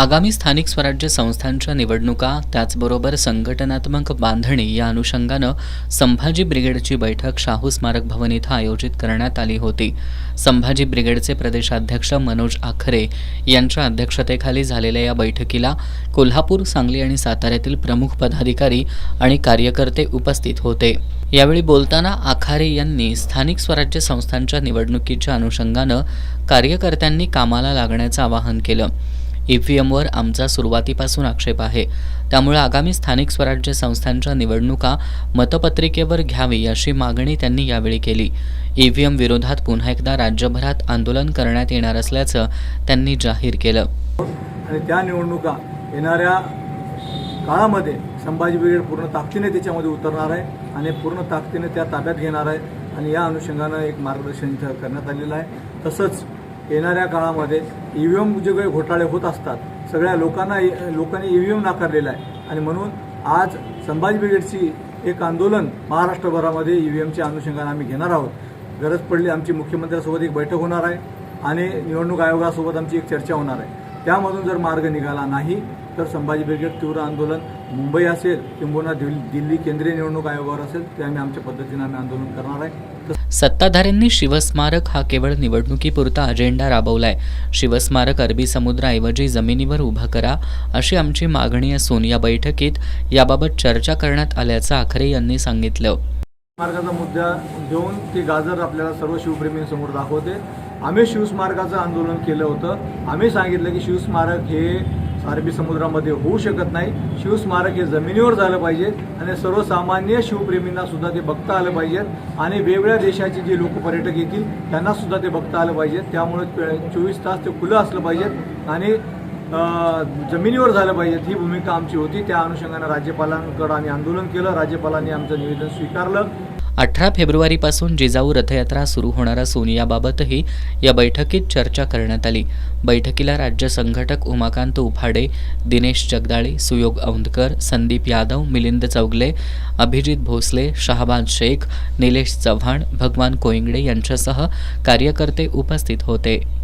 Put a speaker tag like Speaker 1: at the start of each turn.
Speaker 1: आगामी स्थानिक स्वराज्य संस्थांच्या निवडणुका त्याचबरोबर संघटनात्मक बांधणी या अनुषंगानं संभाजी ब्रिगेडची बैठक शाहू स्मारक भवन इथं आयोजित करण्यात आली होती. संभाजी ब्रिगेडचे प्रदेशाध्यक्ष मनोज आखरे यांच्या अध्यक्षतेखाली झालेल्या या बैठकीला कोल्हापूर सांगली आणि साताऱ्यातील प्रमुख पदाधिकारी आणि कार्यकर्ते उपस्थित होते. यावेळी बोलताना आखारे यांनी स्थानिक स्वराज्य संस्थांच्या निवडणुकीच्या अनुषंगानं कार्यकर्त्यांनी कामाला लागण्याचं आवाहन केलं. ईव्हीएमवर आमचा सुरुवातीपासून आक्षेप आहे. त्यामुळे आगामी स्थानिक स्वराज्य संस्थांच्या निवडणुका मतपत्रिकेवर घ्यावी अशी मागणी त्यांनी यावेळी केली. ईव्हीएम विरोधात पुन्हा एकदा राज्यभरात आंदोलन करण्यात येणार असल्याचं त्यांनी जाहीर केलं.
Speaker 2: आणि त्या निवडणुका येणाऱ्या काळामध्ये संभाजी ब्रिगेड पूर्ण ताकदीने त्याच्यामध्ये उतरणार आहे आणि पूर्ण ताकदीने त्या ताब्यात घेणार आहे. आणि या अनुषंगानं एक मार्गदर्शन इथं करण्यात आलेलं आहे. तसंच येणाऱ्या काळामध्ये ई व्ही एम जे काही घोटाळे होत असतात सगळ्या लोकांना लोकांनी ई व्ही एम नाकारलेला आहे. आणि म्हणून आज संभाजी ब्रिगेडची एक आंदोलन महाराष्ट्रभरामध्ये ई व्ही एमच्या अनुषंगाने आम्ही घेणार आहोत. गरज पडली आमची मुख्यमंत्र्यांसोबत एक बैठक होणार आहे आणि निवडणूक आयोगासोबत आमची एक चर्चा होणार आहे. त्यामधून जर मार्ग निघाला नाही तर संभाजी ब्रिगेड तीव्र आंदोलन मुंबई असेल किंबहुना दिल्ली दिल्ली केंद्रीय निवडणूक आयोगावर असेल ते आम्ही आमच्या पद्धतीने आम्ही आंदोलन करणार आहे.
Speaker 1: सत्ताधाऱ्यांनी शिवस्मारक हा केवळ निवडणुकीपुरता अजेंडा राबवलाय. शिवस्मारक अरबी समुद्राऐवजी जमिनीवर उभं करा अशी आमची मागणी असून या बैठकीत याबाबत चर्चा करण्यात आल्याचं आखरे यांनी सांगितलं.
Speaker 2: मार्गाचा मुद्दा घेऊन ती गाजर आपल्याला सर्व शिवप्रेमींसमोर दाखवते. आम्ही शिवस्मारकाचं आंदोलन केलं होतं. आम्ही सांगितलं की शिवस्मारक हे अरबी समुद्रामध्ये होऊ शकत नाही. शिवस्मारक हे जमिनीवर झालं पाहिजे आणि सर्वसामान्य शिवप्रेमींना सुद्धा ते बघता आलं पाहिजेत आणि वेगवेगळ्या देशाचे जे लोक पर्यटक येतील त्यांना सुद्धा ते बघता आलं पाहिजे. त्यामुळे चोवीस तास ते खुलं असलं पाहिजेत आणि जमिनीवर झालं पाहिजे. ही भूमिका आमची होती. त्या अनुषंगाने राज्यपालांकडं आम्ही आंदोलन केलं. राज्यपालांनी आमचं निवेदन स्वीकारलं.
Speaker 1: अठरा फेब्रुवारीपासून जिजाऊ रथयात्रा सुरू होणार असून याबाबतही या बैठकीत चर्चा करण्यात आली. बैठकीला राज्य संघटक उमाकांत उफाडे दिनेश जगदाळे सुयोग औंधकर संदीप यादव मिलिंद चौगले अभिजित भोसले शहाबाज शेख निलेश चव्हाण भगवान कोयंगडे यांच्यासह कार्यकर्ते उपस्थित होते.